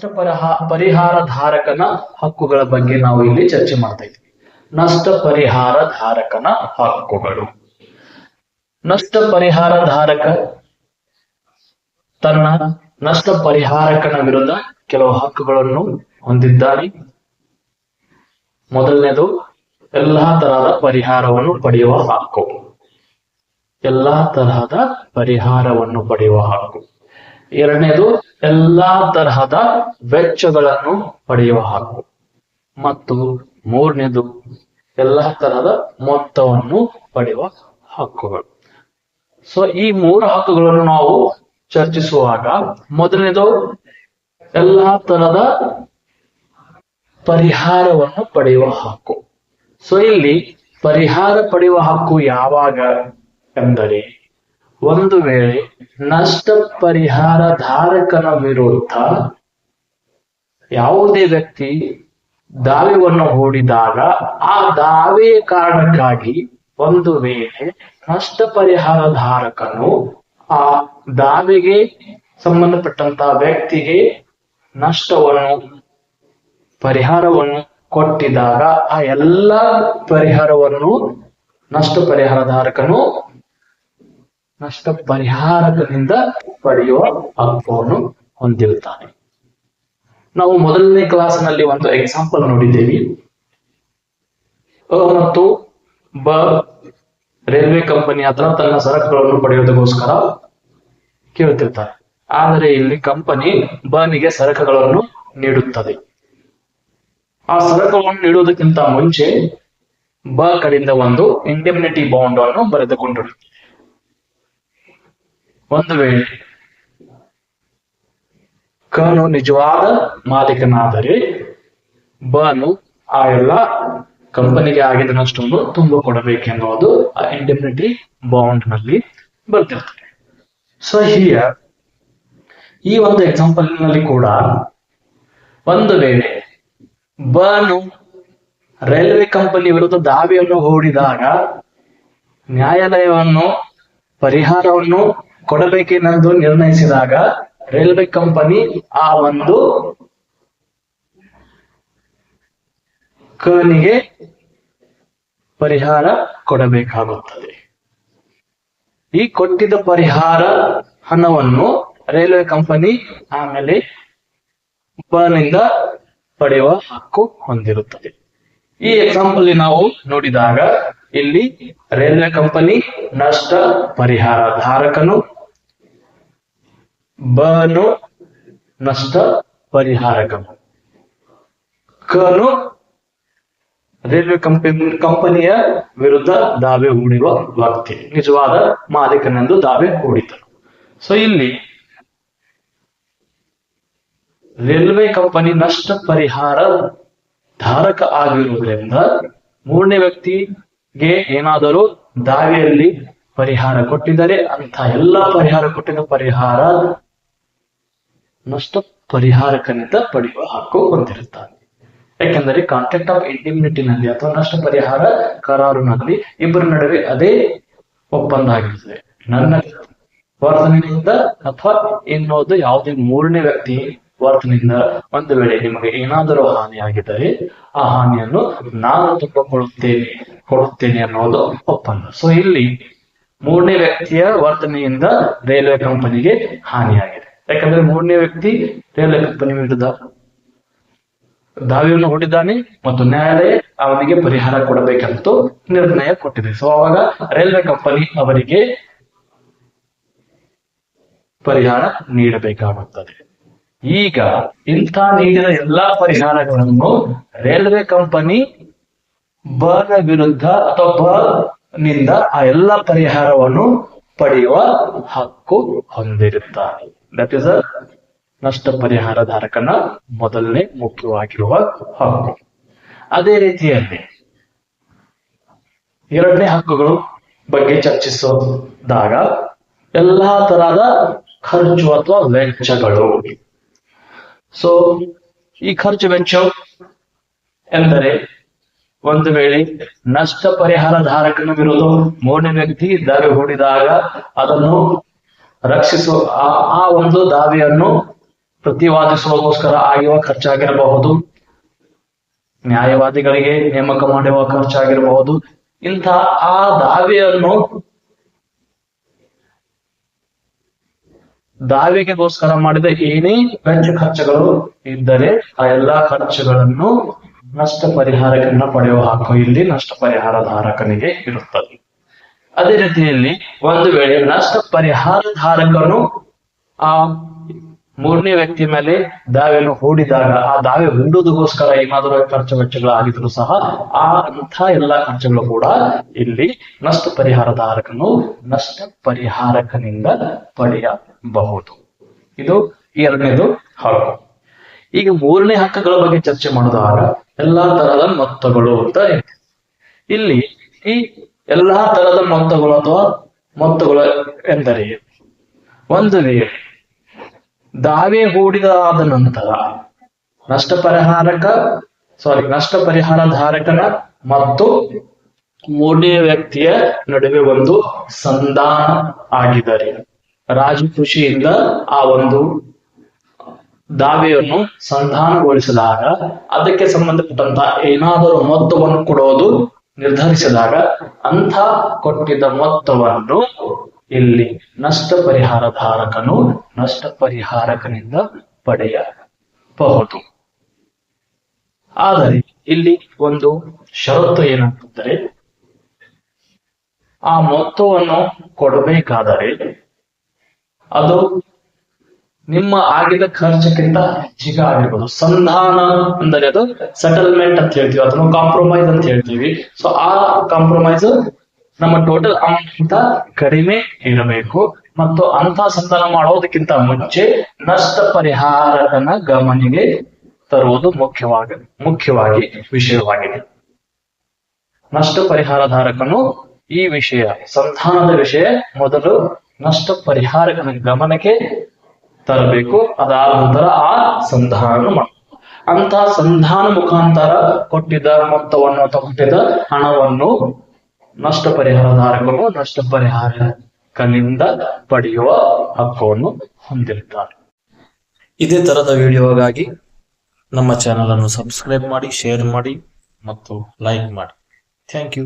ನಷ್ಟ ಪರಿಹಾ ಪರಿಹಾರ ಧಾರಕನ ಹಕ್ಕುಗಳ ಬಗ್ಗೆ ನಾವು ಇಲ್ಲಿ ಚರ್ಚೆ ಮಾಡ್ತಾ ಇದ್ವಿ. ನಷ್ಟ ಪರಿಹಾರ ಧಾರಕನ ಹಕ್ಕುಗಳು. ನಷ್ಟ ಪರಿಹಾರ ಧಾರಕ ತನ್ನ ನಷ್ಟ ಪರಿಹಾರಕನ ವಿರುದ್ಧ ಕೆಲವು ಹಕ್ಕುಗಳನ್ನು ಹೊಂದಿದ್ದಾನೆ. ಮೊದಲನೇದು, ಎಲ್ಲಾ ತರಹದ ಪರಿಹಾರವನ್ನು ಪಡೆಯುವ ಹಕ್ಕು. ಎಲ್ಲಾ ತರಹದ ಪರಿಹಾರವನ್ನು ಪಡೆಯುವ ಹಕ್ಕು. ಎರಡನೇದು ಎಲ್ಲಾ ತರಹದ ವೆಚ್ಚಗಳನ್ನು ಪಡೆಯುವ ಹಕ್ಕು ಮತ್ತು ಮೂರನೇದು ಎಲ್ಲಾ ತರಹದ ಮೊತ್ತವನ್ನು ಪಡೆಯುವ ಹಕ್ಕುಗಳು. ಸೊ ಈ ಮೂರು ಹಕ್ಕುಗಳನ್ನು ನಾವು ಚರ್ಚಿಸುವಾಗ ಮೊದಲನೇದು ಎಲ್ಲಾ ತರಹದ ಪರಿಹಾರವನ್ನು ಪಡೆಯುವ ಹಕ್ಕು. ಸೊ ಇಲ್ಲಿ ಪರಿಹಾರ ಪಡೆಯುವ ಹಕ್ಕು ಯಾವಾಗ ಎಂದರೆ ಒಂದು ವೇಳೆ ನಷ್ಟ ಪರಿಹಾರ ಧಾರಕನ ವಿರುದ್ಧ ಯಾವುದೇ ವ್ಯಕ್ತಿ ದಾವೆಯನ್ನು ಹೂಡಿದಾಗ ಆ ದಾವೆ ಕಾರಣಕ್ಕಾಗಿ ಒಂದು ವೇಳೆ ನಷ್ಟ ಪರಿಹಾರ ಧಾರಕನು ಆ ದಾವೆಗೆ ಸಂಬಂಧಪಟ್ಟಂತ ವ್ಯಕ್ತಿಗೆ ನಷ್ಟವನ್ನು, ಪರಿಹಾರವನ್ನು ಕೊಟ್ಟಿದಾಗ ಆ ಎಲ್ಲ ಪರಿಹಾರವನ್ನು ನಷ್ಟ ಪರಿಹಾರ ಧಾರಕನು ನಷ್ಟ ಪರಿಹಾರಕದಿಂದ ಪಡೆಯುವ ಹಕ್ಕನ್ನು ಹೊಂದಿರುತ್ತಾನೆ. ನಾವು ಮೊದಲನೇ ಕ್ಲಾಸ್ನಲ್ಲಿ ಒಂದು ಎಕ್ಸಾಂಪಲ್ ನೋಡಿದ್ದೇವೆ. ಅ ಮತ್ತು ಬ ರೈಲ್ವೆ ಕಂಪನಿ ಹತ್ರ ತನ್ನ ಸರಕುಗಳನ್ನು ಪಡೆಯುವುದಕ್ಕೋಸ್ಕರ ಕೇಳುತ್ತಿರ್ತಾರೆ ಆದರೆ ಇಲ್ಲಿ ಕಂಪನಿ ಬನಿಗೆ ಸರಕುಗಳನ್ನು ನೀಡುತ್ತದೆ. ಆ ಸರಕುಗಳನ್ನು ನೀಡುವುದಕ್ಕಿಂತ ಮುಂಚೆ ಬ ಕಡೆಯಿಂದ ಒಂದು ಇಂಡೆಮ್ನಿಟಿ ಬಾಂಡ್ ಅನ್ನು ಬರೆದುಕೊಂಡಿರುತ್ತದೆ ಒಂದು ವೇಳೆ ಕನು ನಿಜವಾದ ಮಾಲೀಕನಾದರೆ ಬನು ಆ ಎಲ್ಲ ಕಂಪನಿಗೆ ಆಗಿದ ನಷ್ಟವನ್ನು ತುಂಬ ಕೊಡಬೇಕೆನ್ನುವುದು ಆ ಇಂಡೆಮ್ನಿಟಿ ಬಾಂಡ್ನಲ್ಲಿ ಬರ್ತಿರ್ತದೆ ಸೊ ಹಿಯರ್ ಈ ಒಂದು ಎಕ್ಸಾಂಪಲ್ನಲ್ಲಿ ಕೂಡ ಒಂದು ವೇಳೆ ಬನು ರೈಲ್ವೆ ಕಂಪನಿ ವಿರುದ್ಧ ದಾವಿಯನ್ನು ಹೂಡಿದಾಗ ನ್ಯಾಯಾಲಯವನ್ನು, ಪರಿಹಾರವನ್ನು ಕೊಡಬೇಕೆಂದು ನಿರ್ಣಯಿಸಿದಾಗ ರೈಲ್ವೆ ಕಂಪನಿ ಆ ಒಂದು ಕನಿಗೆ ಪರಿಹಾರ ಕೊಡಬೇಕಾಗುತ್ತದೆ. ಈ ಕೊಟ್ಟಿದ ಪರಿಹಾರ ಹಣವನ್ನು ರೈಲ್ವೆ ಕಂಪನಿ ಆಮೇಲೆ ಬನಿಂದ ಪಡೆಯುವ ಹಕ್ಕು ಹೊಂದಿರುತ್ತದೆ. ಈ ಎಕ್ಸಾಂಪಲ್ ನಾವು ನೋಡಿದಾಗ ಇಲ್ಲಿ ರೈಲ್ವೆ ಕಂಪನಿ ನಷ್ಟ ಪರಿಹಾರ ಧಾರಕನು, ಬನು, ನಷ್ಟ ಪರಿಹಾರಕನು. ಕನು ರೈಲ್ವೆ ಕಂಪನಿ, ಕಂಪನಿಯ ವಿರುದ್ಧ ದಾವೆ ಹೂಡಿರುವ ವ್ಯಕ್ತಿ, ನಿಜವಾದ ಮಾಲೀಕನೆಂದು ದಾವೆ ಹೂಡಿತರು ಸೊ ಇಲ್ಲಿ ರೈಲ್ವೆ ಕಂಪನಿ ನಷ್ಟ ಪರಿಹಾರ ಧಾರಕ ಆಗಿರುವುದರಿಂದ ಮೂರನೇ ವ್ಯಕ್ತಿಗೆ ಏನಾದರೂ ದಾವಿಯಲ್ಲಿ ಪರಿಹಾರ ಕೊಟ್ಟಿದ್ದರೆ ಅಂತ ಎಲ್ಲಾ ಪರಿಹಾರ ಕೊಟ್ಟಿದ್ದ ಪರಿಹಾರ ನಷ್ಟ ಪರಿಹಾರಕನಿಂದ ಪಡೆಯುವ ಹಕ್ಕು ಹೊಂದಿರುತ್ತಾನೆ. ಯಾಕೆಂದರೆ ಕಾಂಟ್ರಾಕ್ಟ್ ಆಫ್ ಇಂಡಿಮ್ನಿಟಿನಲ್ಲಿ ಅಥವಾ ನಷ್ಟ ಪರಿಹಾರ ಕರಾರುನಲ್ಲಿ ಇಬ್ಬರ ನಡುವೆ ಅದೇ ಒಪ್ಪಂದ ಆಗಿರುತ್ತದೆ. ನನ್ನ ವರ್ತನೆಯಿಂದ ಅಥವಾ ಇನ್ನೊಂದು ಯಾವುದೇ ಮೂರನೇ ವ್ಯಕ್ತಿ ವರ್ತನೆಯಿಂದ ಒಂದು ವೇಳೆ ನಿಮಗೆ ಏನಾದರೂ ಹಾನಿಯಾಗಿದ್ದರೆ ಆ ಹಾನಿಯನ್ನು ನಾನು ತುಂಬಿಕೊಳ್ಳುತ್ತೇನೆ. ಕೊಡುತ್ತೇನೆ ಅನ್ನೋದು ಒಪ್ಪಂದ. ಸೊ ಇಲ್ಲಿ ಮೂರನೇ ವ್ಯಕ್ತಿಯ ವರ್ತನೆಯಿಂದ ರೈಲ್ವೆ ಕಂಪನಿಗೆ ಹಾನಿಯಾಗಿದೆ. ಯಾಕಂದ್ರೆ ಮೂರನೇ ವ್ಯಕ್ತಿ ರೈಲ್ವೆ ಕಂಪನಿ ವಿರುದ್ಧ ದಾವಿಯನ್ನು ಹೂಡಿದ್ದಾನೆ ಮತ್ತು ನ್ಯಾಯಾಲಯ ಅವನಿಗೆ ಪರಿಹಾರ ಕೊಡಬೇಕಂತ ನಿರ್ಣಯ ಕೊಟ್ಟಿದೆ. ಸೊ ಅವಾಗ ರೈಲ್ವೆ ಕಂಪನಿ ಅವರಿಗೆ ಪರಿಹಾರ ನೀಡಬೇಕಾಗುತ್ತದೆ. ಈಗ ಇಂಥ ನೀಡಿದ ಎಲ್ಲಾ ಪರಿಹಾರಗಳನ್ನು ರೈಲ್ವೆ ಕಂಪನಿ ಬನ ವಿರುದ್ಧ ಅಥವಾ ನಿಂದ ಆ ಎಲ್ಲ ಪರಿಹಾರವನ್ನು ಪಡೆಯುವ ಹಕ್ಕು ಹೊಂದಿರುತ್ತಾರೆ. ದಟ್ ಇಸ್ ನಷ್ಟ ಪರಿಹಾರ ಧಾರಕನ ಮೊದಲನೇ ಮುಖ್ಯವಾಗಿರುವ ಹಕ್ಕು. ಅದೇ ರೀತಿಯಲ್ಲಿ ಎರಡನೇ ಹಕ್ಕುಗಳು ಬಗ್ಗೆ ಚರ್ಚಿಸೋದಾಗ ಎಲ್ಲಾ ತರಹದ ಖರ್ಚು ಅಥವಾ ವೆಚ್ಚಗಳು. ಸೊ ಈ ಖರ್ಚು ವೆಚ್ಚ ಎಂದರೆ ಒಂದು ವೇಳೆ ನಷ್ಟ ಪರಿಹಾರ ಧಾರಕನ ವಿರುದ್ಧ ಮೂರನೇ ವ್ಯಕ್ತಿ ದಾರಿ ಹೂಡಿದಾಗ ಅದನ್ನು ರಕ್ಷಿಸುವ ಆ- ಒಂದು ದಾವೆಯನ್ನು ಪ್ರತಿವಾದಿಸುವಗೋಸ್ಕರ ಆಗಿರುವ ಖರ್ಚಾಗಿರಬಹುದು. ನ್ಯಾಯವಾದಿಗಳಿಗೆ ನೇಮಕ ಮಾಡುವ ಖರ್ಚಾಗಿರಬಹುದು. ಇಂಥ ಆ ದಾವೆಯನ್ನು ದಾವೆಗೆಗೋಸ್ಕರ ಮಾಡಿದ ಏನೇ ವೆಚ್ಚ ಖರ್ಚುಗಳು ಇದ್ದರೆ ಆ ಎಲ್ಲಾ ಖರ್ಚುಗಳನ್ನು ನಷ್ಟ ಪರಿಹಾರಕನ್ನ ಪಡೆಯುವ ಹಕ್ಕು ಇಲ್ಲಿ ನಷ್ಟ ಪರಿಹಾರ ಧಾರಕನಿಗೆ ಇರುತ್ತದೆ. ಅದೇ ರೀತಿಯಲ್ಲಿ ಒಂದು ವೇಳೆ ನಷ್ಟ ಪರಿಹಾರ ಧಾರಕನು ಆ ಮೂರನೇ ವ್ಯಕ್ತಿ ಮೇಲೆ ದಾವೆಯನ್ನು ಹೂಡಿದಾಗ ಆ ದಾವೆ ಹೂಡುವುದಕ್ಕೋಸ್ಕರ ಏನಾದರೂ ಖರ್ಚು ವೆಚ್ಚಗಳಾಗಿದ್ರು ಸಹ ಆ ಅಂಥ ಎಲ್ಲಾ ಖರ್ಚುಗಳು ಕೂಡ ಇಲ್ಲಿ ನಷ್ಟ ಪರಿಹಾರ ಧಾರಕನು ನಷ್ಟ ಪರಿಹಾರಕನಿಂದ ಪಡೆಯಬಹುದು. ಇದು ಎರಡನೇದು ಹಕ್ಕು. ಈಗ ಮೂರನೇ ಹಕ್ಕಗಳ ಬಗ್ಗೆ ಚರ್ಚೆ ಮಾಡಿದಾಗ ಎಲ್ಲಾ ತರಹದ ಮೊತ್ತಗಳು ಅಂತ ಇಲ್ಲಿ ಈ ಎಲ್ಲಾ ತರದ ಮೊತ್ತಗಳು ಅಥವಾ ಮೊತ್ತಗಳು ಎಂದರೆ ಒಂದು ವೇಳೆ ದಾವೆ ಹೂಡಿದಾದ ನಂತರ ನಷ್ಟ ಪರಿಹಾರಕ ಸಾರಿ ನಷ್ಟ ಪರಿಹಾರ ಧಾರಕನ ಮತ್ತು ಮೂರನೇ ವ್ಯಕ್ತಿಯ ನಡುವೆ ಒಂದು ಸಂಧಾನ ಆಗಿದ್ದಾರೆ ರಾಜು ಖುಷಿಯಿಂದ ಆ ಒಂದು ದಾವೆಯನ್ನು ಸಂಧಾನಗೊಳಿಸಿದಾಗ, ಅದಕ್ಕೆ ಸಂಬಂಧಪಟ್ಟಂತ ಏನಾದರೂ ಮೊತ್ತವನ್ನು ಕೊಡೋದು ನಿರ್ಧರಿಸಿದಾಗ, ಅಂಥ ಕೊಟ್ಟಿದ್ದ ಮೊತ್ತವನ್ನು ಇಲ್ಲಿ ನಷ್ಟ ಪರಿಹಾರ ಧಾರಕನು ನಷ್ಟ ಪರಿಹಾರಕನಿಂದ ಪಡೆಯಬಹುದು. ಆದರೆ ಇಲ್ಲಿ ಒಂದು ಷರತ್ತು ಏನಂತಂದರೆ, ಆ ಮೊತ್ತವನ್ನು ಕೊಡಬೇಕಾದರೆ ಅದು ನಿಮ್ಮ ಆಗಿದ ಖರ್ಚಕ್ಕಿಂತ ಹೆಚ್ಚಿಗೆ ಆಗಿರ್ಬೋದು. ಸಂಧಾನ ಅಂದರೆ ಅದು ಸೆಟಲ್ಮೆಂಟ್ ಅಂತ ಹೇಳ್ತೀವಿ, ಅಥವಾ ಕಾಂಪ್ರಮೈಸ್ ಅಂತ ಹೇಳ್ತೀವಿ. ಸೊ ಆ ಕಾಂಪ್ರಮೈಸ್ ನಮ್ಮ ಟೋಟಲ್ ಅಮೌಂಟ್ ಗಿಂತ ಕಡಿಮೆ ಇರಬೇಕು. ಮತ್ತು ಅಂತ ಸಂಧಾನ ಮಾಡೋದಕ್ಕಿಂತ ಮುಂಚೆ ನಷ್ಟ ಪರಿಹಾರಕನ ಗಮನಿಗೆ ತರುವುದು ಮುಖ್ಯವಾಗಿ ಮುಖ್ಯವಾಗಿ ವಿಷಯವಾಗಿದೆ ನಷ್ಟ ಪರಿಹಾರ ಧಾರಕನು ಈ ವಿಷಯ, ಸಂಧಾನದ ವಿಷಯ ಮೊದಲು ನಷ್ಟ ಪರಿಹಾರಕನ ಗಮನಕ್ಕೆ ತರಬೇಕು. ಅದಾದ ನಂತರ ಆ ಸಂಧಾನ ಮಾಡಬೇಕು ಅಂತ ಸಂಧಾನ ಮುಖಾಂತರ ಕೊಟ್ಟಿದ್ದ ಮೊತ್ತವನ್ನು ಕೊಟ್ಟಿದ್ದ ಹಣವನ್ನು ನಷ್ಟ ಪರಿಹಾರಧಾರಕರು ನಷ್ಟ ನಷ್ಟ ಪರಿಹಾರಕನಿಂದ ಪಡೆಯುವ ಹಕ್ಕವನ್ನು ಹೊಂದಿರುತ್ತಾರೆ ಇದೇ ತರದ ವಿಡಿಯೋಗಾಗಿ ನಮ್ಮ ಚಾನಲ್ ಅನ್ನು ಸಬ್ಸ್ಕ್ರೈಬ್ ಮಾಡಿ ಶೇರ್ ಮಾಡಿ ಮತ್ತು ಲೈಕ್ ಮಾಡಿ. Thank you